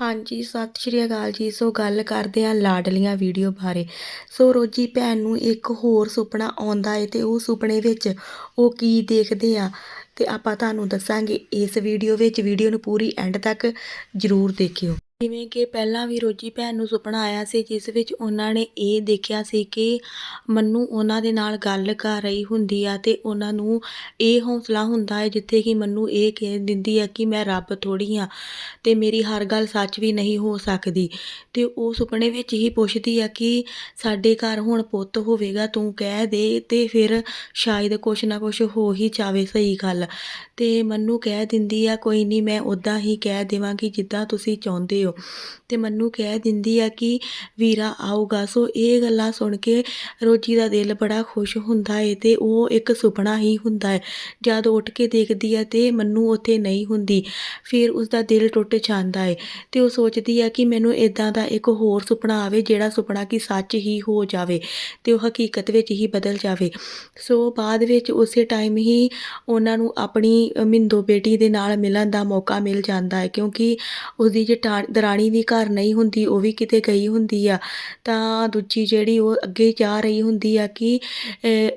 ਹਾਂਜੀ, ਸਤਿ ਸ਼੍ਰੀ ਅਕਾਲ ਜੀ। ਸੋ ਗੱਲ ਕਰਦੇ ਹਾਂ ਲਾਡਲੀਆਂ ਵੀਡੀਓ ਬਾਰੇ। ਸੋ ਰੋਜੀ ਭੈਣ ਨੂੰ ਇੱਕ ਹੋਰ ਸੁਪਨਾ ਆਉਂਦਾ ਏ ਤੇ ਉਹ ਸੁਪਨੇ ਵਿੱਚ ਉਹ ਕੀ ਦੇਖਦੇ ਆ ਤੇ ਆਪਾਂ ਤੁਹਾਨੂੰ ਦੱਸਾਂਗੇ ਇਸ ਵੀਡੀਓ ਵਿੱਚ। ਵੀਡੀਓ ਨੂੰ ਪੂਰੀ ਐਂਡ ਤੱਕ ਜ਼ਰੂਰ ਦੇਖਿਓ। ਜਿਵੇਂ ਕਿ ਪਹਿਲਾਂ ਵੀ ਰੋਜੀ ਭੈਣ ਨੂੰ ਸੁਪਨਾ ਆਇਆ ਸੀ, ਜਿਸ ਵਿੱਚ ਉਹਨਾਂ ਨੇ ਇਹ ਦੇਖਿਆ ਸੀ ਕਿ ਮੰਨੂ ਉਹਨਾਂ ਦੇ ਨਾਲ ਗੱਲ ਕਰ ਰਹੀ ਹੁੰਦੀ ਆ ਤੇ ਉਹਨਾਂ ਨੂੰ ਇਹ ਹੌਸਲਾ ਹੁੰਦਾ ਹੈ, ਜਿੱਥੇ ਕਿ ਮੰਨੂ ਇਹ ਕਹਿ ਦਿੰਦੀ ਆ ਕਿ ਮੈਂ ਰੱਬ ਥੋੜੀ ਆ ਤੇ ਮੇਰੀ ਹਰ ਗੱਲ ਸੱਚ ਵੀ ਨਹੀਂ ਹੋ ਸਕਦੀ। ਤੇ ਉਹ ਸੁਪਨੇ ਵਿੱਚ ਹੀ ਪੁੱਛਦੀ ਆ ਕਿ ਸਾਡੇ ਘਰ ਹੁਣ ਪੁੱਤ ਹੋਵੇਗਾ, ਤੂੰ ਕਹਿ ਦੇ ਤੇ ਫਿਰ ਸ਼ਾਇਦ ਕੁਛ ਨਾ ਕੁਛ ਹੋ ਹੀ ਜਾਵੇ, ਸਹੀ ਗੱਲ। ਤੇ ਮੰਨੂ ਕਹਿ ਦਿੰਦੀ ਆ, ਕੋਈ ਨਹੀਂ ਮੈਂ ਉਦਾਂ ਹੀ ਕਹਿ ਦੇਵਾਂਗੀ ਜਿੱਦਾਂ ਤੁਸੀਂ ਚਾਹੁੰਦੇ ਹੋ। ਤੇ ਮੰਨੂ ਕਹਿ ਦਿੰਦੀ ਆ ਕਿ ਵੀਰਾ ਆਊਗਾ। ਸੋ ਇਹ ਗੱਲਾਂ ਸੁਣ ਕੇ ਰੋਜੀ ਦਾ ਦਿਲ ਬੜਾ ਖੁਸ਼ ਹੁੰਦਾ ਏ ਤੇ ਉਹ ਇੱਕ ਸੁਪਨਾ ਹੀ ਹੁੰਦਾ ਹੈ ਜਦ ਉੱਠ ਕੇ ਦੇਖਦੀ ਆ ਤੇ ਮੰਨੂ ਉੱਥੇ ਨਹੀਂ ਹੁੰਦੀ, ਫਿਰ ਉਸ ਦਾ ਦਿਲ ਟੁੱਟ ਜਾਂਦਾ ਏ ਤੇ ਉਹ ਸੋਚਦੀ ਆ ਕਿ ਮੈਨੂੰ ਇਦਾਂ ਦਾ ਇੱਕ ਹੋਰ ਸੁਪਨਾ ਆਵੇ ਜਿਹੜਾ ਸੁਪਨਾ ਕਿ ਸੱਚ ਹੀ ਹੋ ਜਾਵੇ ਤੇ ਉਹ ਹਕੀਕਤ ਵਿੱਚ ਹੀ ਬਦਲ ਜਾਵੇ। ਸੋ ਬਾਅਦ ਵਿੱਚ ਉਸੇ ਟਾਈਮ ਹੀ ਉਹਨਾਂ ਨੂੰ ਆਪਣੀ ਮਿੰਦੋ ਬੇਟੀ ਦੇ ਨਾਲ ਮਿਲਣ ਦਾ ਮੌਕਾ ਮਿਲ ਜਾਂਦਾ ਹੈ ਕਿਉਂਕਿ ਉਸਦੀ ਜਟਾ ਦਰਾਣੀ ਵੀ ਘਰ ਨਹੀਂ ਹੁੰਦੀ, ਉਹ ਵੀ ਕਿਤੇ ਗਈ ਹੁੰਦੀ ਆ। ਤਾਂ ਦੂਜੀ ਜਿਹੜੀ ਉਹ ਅੱਗੇ ਜਾ ਰਹੀ ਹੁੰਦੀ ਆ ਕਿ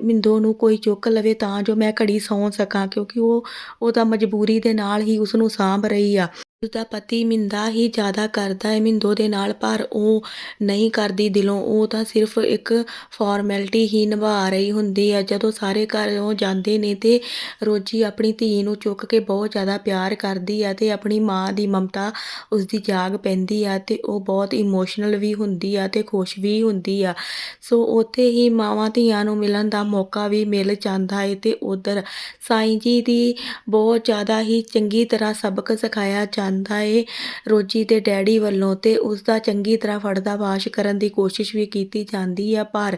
ਮਿੰਦੋ ਨੂੰ ਕੋਈ ਚੁੱਕ ਲਵੇ ਤਾਂ ਜੋ ਮੈਂ ਘੜੀ ਸੌਂ ਸਕਾਂ, ਕਿਉਂਕਿ ਉਹ ਉਹ ਤਾਂ ਮਜਬੂਰੀ ਦੇ ਨਾਲ ਹੀ ਉਸ ਨੂੰ ਸਾਂਭ ਰਹੀ ਆ। ਉਸਦਾ ਪਤੀ ਮਿੰਦਾ ਹੀ ਜ਼ਿਆਦਾ ਕਰਦਾ ਹੈ। ਮਿੰਦੋ ਦੇ ਨਾਲ ਪਰ ਉਹ ਨਹੀਂ ਕਰਦੀ ਦਿਲੋਂ। ਉਹ ਤਾਂ ਸਿਰਫ ਇੱਕ ਫਾਰਮੈਲਿਟੀ ਹੀ ਨਿਭਾ ਰਹੀ ਹੁੰਦੀ ਹੈ। ਜਦੋਂ ਸਾਰੇ ਘਰੋਂ ਜਾਂਦੇ ਨੇ ਤੇ ਰੋਜੀ ਆਪਣੀ ਧੀ ਨੂੰ ਚੁੱਕ ਕੇ ਬਹੁਤ ਜ਼ਿਆਦਾ ਪਿਆਰ ਕਰਦੀ ਆ ਅਤੇ ਆਪਣੀ ਮਾਂ ਦੀ ਮਮਤਾ ਉਸਦੀ ਜਾਗ ਪੈਂਦੀ ਆ ਅਤੇ ਉਹ ਬਹੁਤ ਇਮੋਸ਼ਨਲ ਵੀ ਹੁੰਦੀ ਆ ਅਤੇ ਖੁਸ਼ ਵੀ ਹੁੰਦੀ ਆ ਸੋ ਉੱਥੇ ਹੀ ਮਾਵਾਂ ਧੀਆਂ ਨੂੰ ਮਿਲਣ ਦਾ ਮੌਕਾ ਵੀ ਮਿਲ ਜਾਂਦਾ ਹੈ ਅਤੇ ਉਧਰ ਸਾਈਂ ਜੀ ਦੀ ਬਹੁਤ ਜ਼ਿਆਦਾ ਹੀ ਚੰਗੀ ਤਰ੍ਹਾਂ ਸਬਕ ਸਿਖਾਇਆ ਜਾਂਦਾ ਏ। ਰੋਜੀ ਦੇ ਡੈਡੀ ਵੱਲੋਂ ਤੇ ਉਸ ਦਾ ਚੰਗੀ ਤਰ੍ਹਾਂ ਪਰਦਾਫਾਸ਼ ਕਰਨ ਦੀ ਕੋਸ਼ਿਸ਼ ਵੀ ਕੀਤੀ ਜਾਂਦੀ ਆ, ਪਰ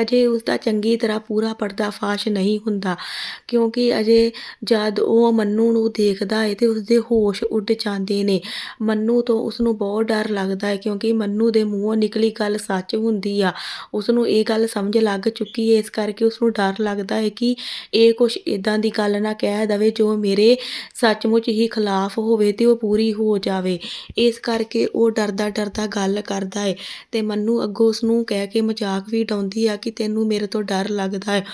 ਅਜੇ ਉਸ ਦਾ ਚੰਗੀ ਤਰ੍ਹਾਂ ਪੂਰਾ ਪਰਦਾਫਾਸ਼ ਨਹੀਂ ਹੁੰਦਾ, ਕਿਉਂਕਿ ਅਜੇ ਜਦ ਉਹ ਮੰਨੂ ਨੂੰ ਦੇਖਦਾ ਏ ਤੇ ਉਸਦੇ ਹੋਸ਼ ਉੱਡ ਜਾਂਦੇ ਨੇ। ਮੰਨੂ ਤੋਂ ਉਸ ਨੂੰ ਬਹੁਤ ਡਰ ਲੱਗਦਾ ਹੈ ਕਿਉਂਕਿ ਮੰਨੂ ਦੇ ਮੂੰਹੋਂ ਨਿਕਲੀ ਗੱਲ ਸੱਚ ਹੁੰਦੀ ਆ। ਉਸ ਨੂੰ ਇਹ ਗੱਲ ਸਮਝ ਲੱਗ ਚੁੱਕੀ ਹੈ ਇਸ ਕਰਕੇ ਉਸ ਨੂੰ ਡਰ ਲੱਗਦਾ ਹੈ ਕਿ ਇਹ ਕੁਝ ਇਦਾਂ ਦੀ ਗੱਲ ਨਾ ਕਹਿ ਦਵੇ ਜੋ ਮੇਰੇ ਸੱਚਮੁੱਚ ਹੀ ਖਿਲਾਫ ਹੋਵੇ ਤੇ ਉਹ ਪੂਰੀ ਹੋ ਜਾਵੇ। ਇਸ ਕਰਕੇ ਉਹ ਡਰਦਾ ਡਰਦਾ ਗੱਲ ਕਰਦਾ ਏ ਤੇ ਮੰਨੂ ਅੱਗੋਂ ਉਸ ਨੂੰ ਕਹਿ ਕੇ ਮਜ਼ਾਕ ਵੀ ਡਾਉਂਦੀ ਆ ਕਿ ਤੈਨੂੰ ਮੇਰੇ ਤੋਂ ਡਰ ਲੱਗਦਾ ਹੈ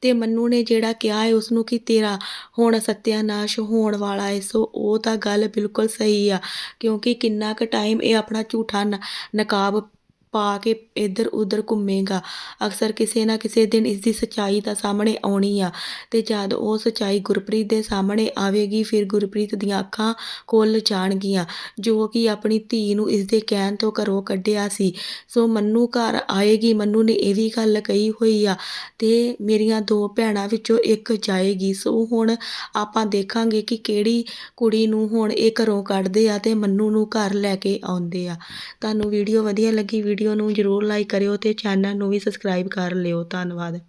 ਤੇ ਮੰਨੂ ਨੇ ਜਿਹੜਾ ਕਿਹਾ ਹੈ ਉਸ ਨੂੰ ਕਿ ਤੇਰਾ ਹੁਣ ਸਤਿਆਨਾਸ਼ ਹੋਣ ਵਾਲਾ ਹੈ ਸੋ ਉਹ ਤਾਂ ਗੱਲ ਬਿਲਕੁਲ ਸਹੀ ਆ, ਕਿਉਂਕਿ ਕਿੰਨਾ ਕੁ ਟਾਈਮ ਇਹ ਆਪਣਾ ਝੂਠਾ ਨ- ਨਕਾਬ ਪਾ ਕੇ ਇੱਧਰ ਉੱਧਰ ਘੁੰਮੇਗਾ। ਅਕਸਰ ਕਿਸੇ ਨਾ ਕਿਸੇ ਦਿਨ ਇਸ ਦੀ ਸੱਚਾਈ ਤਾਂ ਸਾਹਮਣੇ ਆਉਣੀ ਆ ਤੇ ਜਦ ਉਹ ਸੱਚਾਈ ਗੁਰਪ੍ਰੀਤ ਦੇ ਸਾਹਮਣੇ ਆਵੇਗੀ, ਫਿਰ ਗੁਰਪ੍ਰੀਤ ਦੀਆਂ ਅੱਖਾਂ ਖੁੱਲ ਜਾਣਗੀਆਂ, ਜੋ ਕਿ ਆਪਣੀ ਧੀ ਨੂੰ ਇਸ ਦੇ ਕਹਿਣ ਤੋਂ ਘਰੋਂ ਕੱਢਿਆ ਸੀ। ਸੋ ਮੰਨੂ ਘਰ ਆਏਗੀ, ਮੰਨੂ ਨੇ ਇਹ ਵੀ ਗੱਲ ਕਹੀ ਹੋਈ ਆ, ਤੇ ਮੇਰੀਆਂ ਦੋ ਭੈਣਾਂ ਵਿੱਚੋਂ ਇੱਕ ਜਾਏਗੀ। ਸੋ ਹੁਣ ਆਪਾਂ ਦੇਖਾਂਗੇ ਕਿ ਕਿਹੜੀ ਕੁੜੀ ਨੂੰ ਹੁਣ ਇਹ ਘਰੋਂ ਕੱਢਦੇ ਆ ਤੇ ਮੰਨੂ ਨੂੰ ਘਰ ਲੈ ਕੇ ਆਉਂਦੇ ਆ। ਤੁਹਾਨੂੰ ਵੀਡੀਓ ਵਧੀਆ ਲੱਗੀ, ਵੀਡੀਓ ਨੂੰ ਜਰੂਰ ਲਾਈਕ ਕਰਿਓ ਅਤੇ ਚੈਨਲ ਨੂੰ ਵੀ ਸਬਸਕ੍ਰਾਈਬ ਕਰ ਲਿਓ। ਧੰਨਵਾਦ।